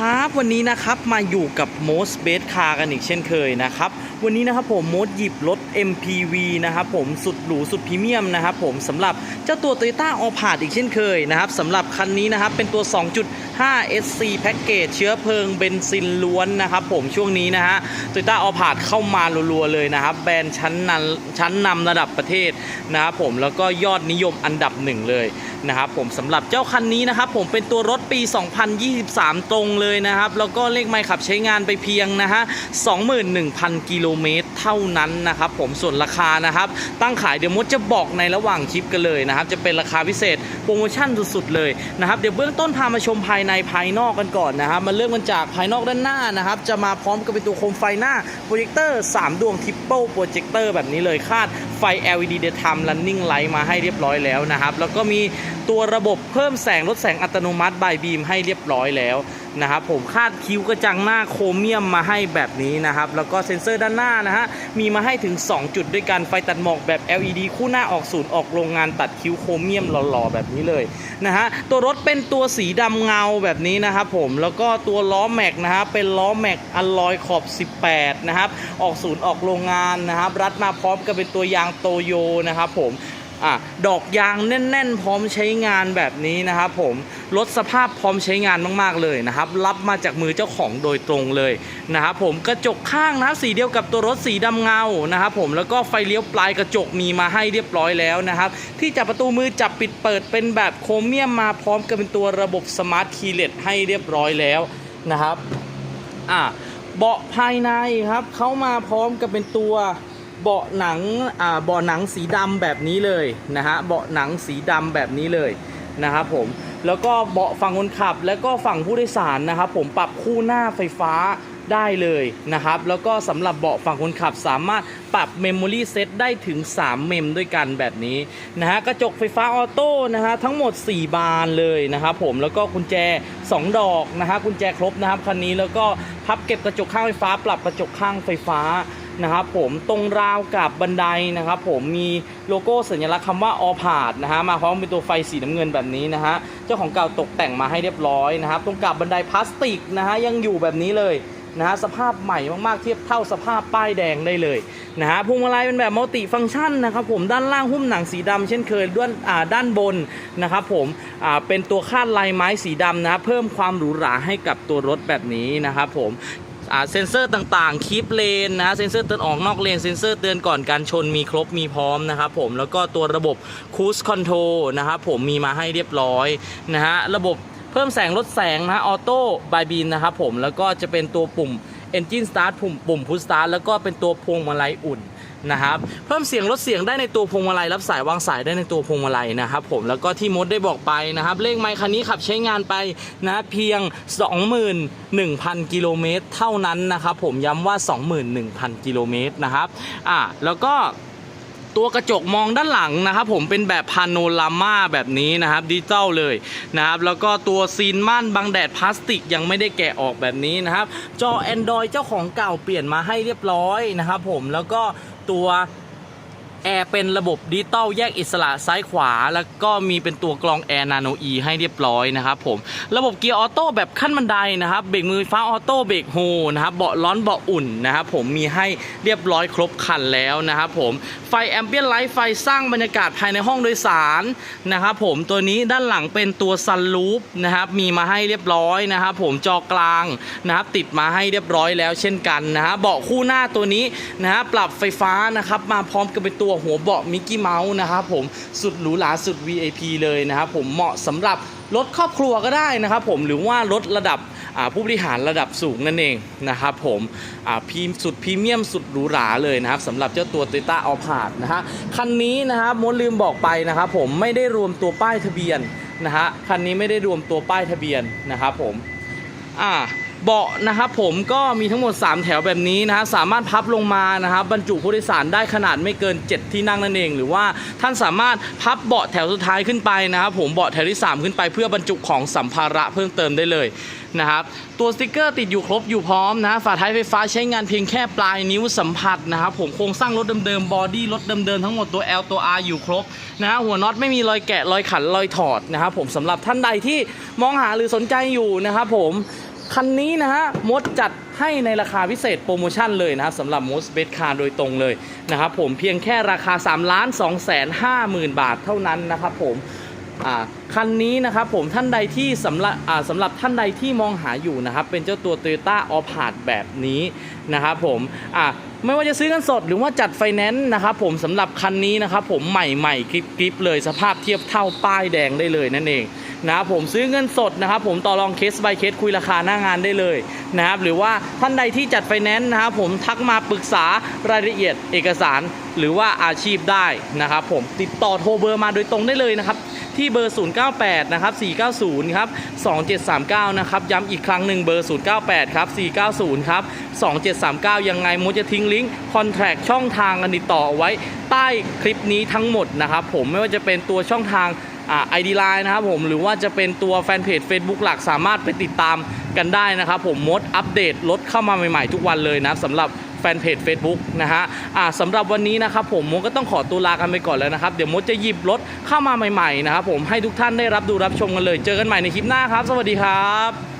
ครับวันนี้นะครับมาอยู่กับ Most Best Car กันอีกเช่นเคยนะครับวันนี้นะครับผมโมดหยิบรถ MPV นะครับผมสุดหรูสุดพรีเมียมนะครับผมสำหรับเจ้าตัว Toyota a p a r d อีกเช่นเคยนะครับสำหรับคันนี้นะครับเป็นตัว 2.5 SC Package เชื้อเพลิงเบนซินล้วนนะครับผมช่วงนี้นะฮะ Toyota a p a r d เข้ามารัวๆเลยนะครับแบรนด์ชั้นนำชั้นนำระดับประเทศนะครับผมแล้วก็ยอดนิยมอันดับหนึ่งเลย นะครับผมสำหรับเจ้าคันนี้นะครับผมเป็นตัวรถปี 2023 ตรงเลยนะครับ แล้วก็เลขไมล์ขับใช้งานไปเพียงนะฮะ 21,000 กิโลเมตรเท่านั้นนะครับผมส่วนราคานะครับ ตั้งขายเดี๋ยวมดจะบอกในระหว่างคลิปกันเลยนะครับ จะเป็นราคาพิเศษโปรโมชั่นสุดๆเลยนะครับ เดี๋ยวเบื้องต้นพามาชมภายในภายนอกกันก่อนนะครับมาเริ่มกันจากภายนอกด้านหน้านะครับ จะมาพร้อมกับเป็นตัวโคมไฟหน้าโปรเจคเตอร์ 3 ดวงทิปเปิลโปรเจคเตอร์แบบนี้เลยคาด ไฟ LED Daytime Running Light มาให้เรียบร้อยแล้วนะครับ แล้วก็มีตัวระบบเพิ่มแสงลดแสงอัตโนมัติบายบีมให้เรียบร้อยแล้ว นะครับผมคาดคิ้วกระจังหน้าโครเมียมมาให้แบบนี้นะครับ แล้วก็เซ็นเซอร์ด้านหน้านะฮะมีมาให้ถึง 2 จุดด้วยกันไฟตัดหมอกแบบ LED คู่หน้าออกศูนย์ออกโรงงานตัดคิ้วโครเมียมหล่อๆแบบนี้เลยนะฮะตัวรถเป็นตัวสีดำเงาแบบนี้นะครับผมแล้วก็ตัวล้อแม็กนะฮะเป็นล้อแม็กอัลลอยขอบ 18 นะครับออกศูนย์ออกโรงงานนะครับรัดมาพร้อมกับเป็นตัวยางโตโยนะครับผม อดอกยางแน่น ๆ พร้อมใช้งานแบบนี้นะครับผมรถสภาพพร้อมใช้งานมากๆเลยนะครับ รับมาจากมือเจ้าของโดยตรงเลยนะครับผมกระจกข้างนะครับสีเดียวกับตัวรถสีดำเงานะครับผมแล้วก็ไฟเลี้ยวปลายกระจกมีมาให้เรียบร้อยแล้วนะครับ ที่จับประตูมือจับปิดเปิดเป็นแบบโครเมียมมาพร้อมกับเป็นตัวระบบสมาร์ทคีย์เลสให้เรียบร้อยแล้วนะครับอะเบาะภายในครับเขามาพร้อมกับเป็นตัว เบาะหนังอ่าเบาะหนังสีดำแบบนี้เลยนะฮะเบาะหนังสีดำแบบนี้เลยนะครับผมแล้วก็เบาะฝั่งคนขับ แล้วก็ฝั่งผู้โดยสารนะครับผมปรับคู่หน้าไฟฟ้าได้เลยนะครับ แล้วก็สำหรับเบาะฝั่งคนขับสามารถปรับเมมโมรี่เซตได้ถึง 3 เมมด้วยกันแบบนี้นะฮะกระจกไฟฟ้าออโต้นะฮะทั้งหมด 4 บานเลยนะครับผมแล้วก็กุญแจ 2 ดอกนะฮะกุญแจครบนะครับคันนี้แล้วก็พับเก็บกระจกข้างไฟฟ้า ปรับกระจกข้างไฟฟ้า นะครับผมตรงราวกับบันไดนะครับผมมีโลโก้สัญลักษณ์คำว่าออพาดนะฮะมาพร้อมเป็นตัวไฟสีน้ำเงินแบบนี้นะฮะเจ้าของเก่าตกแต่งมาให้เรียบร้อยนะครับตรงกับบันไดพลาสติกนะฮะยังอยู่แบบนี้เลยนะฮะสภาพใหม่มากๆเทียบเท่าสภาพป้ายแดงได้เลยนะฮะพวงมาลัยเป็นแบบมัลติฟังก์ชันนะครับผมด้านล่างหุ้มหนังสีดำเช่นเคยด้านอ่าด้านบนนะครับผมอ่าเป็นตัวคาดลายไม้สีดำนะเพิ่มความหรูหราให้กับตัวรถแบบนี้นะครับผม เซ็นเซอร์ต่างๆคลิปเลนนะฮะเซ็นเซอร์เตือนออกนอกเลนเซ็นเซอร์เตือนก่อนการชนมีครบมีพร้อมนะครับผมแล้วก็ตัวระบบคูสคอนโทรนะครับผมมีมาให้เรียบร้อยนะฮะระบบเพิ่มแสงลดแสงนะออโต้บายบีนนะครับผมแล้วก็จะเป็นตัวปุ่ม Engine Start ปุ่มปุ่ม Push Start แล้วก็เป็นตัวพวงมาลัยอุ่น นะครับเพิ่มเสียงลดเสียงได้ในตัวพวงมาลัยรับสายวางสายได้ในตัวพวงมาลัยนะครับผมแล้วก็ที่มดได้บอกไปนะครับเลขไมค์คันนี้ขับใช้งานไปนะเพียง 21,000 กิโลเมตรเท่านั้นนะครับผมย้ำว่า 21,000 กิโลเมตรนะครับอะแล้วก็ ตัวกระจกมองด้านหลังนะครับผมเป็นแบบพาโนรามาแบบนี้นะครับดิจิตอลเลยนะครับแล้วก็ตัวซีนม่านบังแดดพลาสติกยังไม่ได้แกะออกแบบนี้นะครับจอ Android เจ้าของเก่าเปลี่ยนมาให้เรียบร้อยนะครับผมแล้วก็ตัว แอร์เป็นระบบดิจิตอลแยกอิสระซ้ายขวา แล้วก็มีเป็นตัวกรองแอร์นาโนอีให้เรียบร้อยนะครับผมระบบเกียร์ออโต้แบบขั้นบันไดนะครับเบรกมือฟ้าออโต้เบรกโฮนะครับเบาะร้อนเบาะอุ่นนะครับผมมีให้เรียบร้อยครบคันแล้วนะครับผมไฟแอมเบียนไลท์ไฟสร้างบรรยากาศภายในห้องโดยสารนะครับผมตัวนี้ด้านหลังเป็นตัวซันรูฟนะครับมีมาให้เรียบร้อยนะครับผมจอกลางนะครับติดมาให้เรียบร้อยแล้วเช่นกันนะฮะเบาะคู่หน้าตัวนี้นะฮะปรับไฟฟ้านะครับมาพร้อมกับเป็นตัวหัวเบาะมิกกี้เมาส์นะครับผมสุดหรูหราสุด VIP เลยนะครับผมเหมาะสำหรับรถครอบครัวก็ได้นะครับผมหรือว่ารถระดับผู้บริหารระดับสูงนั่นเองนะครับผมพีสุดพรีเมียมสุดหรูหราเลยนะครับสำหรับเจ้าตัว Toyota a l p a r d นะฮะคันนี้นะครับมดลืมบอกไปนะครับผมไม่ได้รวมตัวป้ายทะเบียนนะฮะคันนี้ไม่ได้รวมตัวป้ายทะเบียนนะครับผมอ่า เบาะนะครับผมก็มีทั้งหมด 3 แถวแบบนี้นะฮะสามารถพับลงมานะครับบรรจุผู้โดยสารได้ขนาดไม่เกิน 7 ที่นั่งนั่นเอง หรือว่าท่านสามารถพับเบาะแถวสุดท้ายขึ้นไปนะครับผมเบาะแถวที่ 3 ขึ้นไปเพื่อบรรจุของสัมภาระเพิ่มเติมได้เลยนะครับตัวสติกเกอร์ติดอยู่ครบอยู่พร้อมนะฝาท้ายไฟฟ้าใช้งานเพียงแค่ปลายนิ้วสัมผัสนะครับผมโครงสร้างรถเดิมๆบอดี้รถเดิมๆทั้งหมดตัว L ตัว R อยู่ครบนะฮะหัวน็อตไม่มีรอยแกะรอยขันรอยถอดนะครับผมสำหรับท่านใดที่มองหาหรือสนใจอยู่นะครับผม คันนี้นะฮะมดจัดให้ในราคาพิเศษโปรโมชั่นเลยนะครับสำหรับมดเบสคาร์โดยตรงเลยนะครับผมเพียงแค่ราคา3ล้าน2แสน5หมื่นบาทเท่านั้นนะครับผม คันนี้นะครับผมท่านใดที่สำหรับสำหรับท่านใดที่มองหาอยู่นะครับเป็นเจ้าตัว Toyota a l p a r d แบบนี้นะครับผมอ่าไม่ว่าจะซื้อกันสดหรือว่าจัดไฟแนนซ์นะครับผมสำหรับคันนี้นะครับผมใหม่ๆกริบๆเลยสภาพเทียบเท่าป้ายแดงได้เลยนั่นเองนะครับผมซื้อเงินสดนะครับผมต่อรองเคส by เคสคุยราคาหน้างานได้เลยนะครับหรือว่าท่านใดที่จัดไฟแนนซ์นะครับผมทักมาปรึกษารายละเอียดเอกสารหรือว่าอาชีพได้นะครับผมติดต่อโทรเบอร์มาโดยตรงได้เลยนะครับ ที่เบอร์ 098 นะครับ 490 ครับ 2739 นะครับ ย้ำอีกครั้งหนึ่งเบอร์ 098 ครับ 490 ครับ 2739 ยังไงโมจะทิ้งลิงก์คอนแทคช่องทางกันติดต่อเอาไว้ใต้คลิปนี้ทั้งหมดนะครับผมไม่ว่าจะเป็นตัวช่องทางอ่า ID Line นะครับผมหรือว่าจะเป็นตัวแฟนเพจ Facebook หลักสามารถไปติดตามกันได้นะครับผมมดอัปเดตรถเข้ามาใหม่ๆทุกวันเลยนะสำหรับ แฟนเพจ Facebook นะฮะอ่าสำหรับวันนี้นะครับผมมก็ต้องขอตัวลากันไปก่อนแล้วนะครับเดี๋ยวมดจะหยิบรถเข้ามาใหม่ๆนะครับผมให้ทุกท่านได้รับดูรับชมกันเลย เจอกันใหม่ในคลิปหน้าครับ สวัสดีครับ